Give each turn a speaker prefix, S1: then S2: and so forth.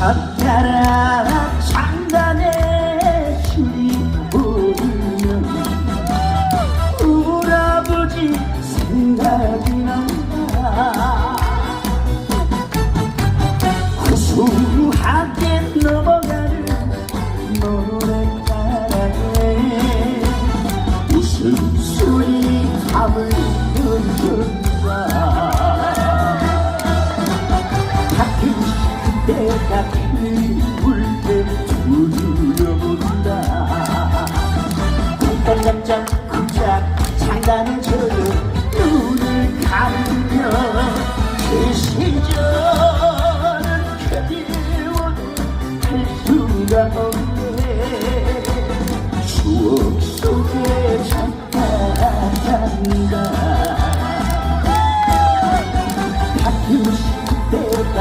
S1: 젓가락 장단에 줄이 보이면 우리 아버지 생각이 난다. 구수하게 넘어가는 노래가락에 웃음 내가 이불에 두려운다. 깜짝깜짝 쿵짝 장난을 쳐요 눈을 감으며 그 시절은 그리운 할 수가 없네. 추억 속에 잠깐가 바뀐 시대가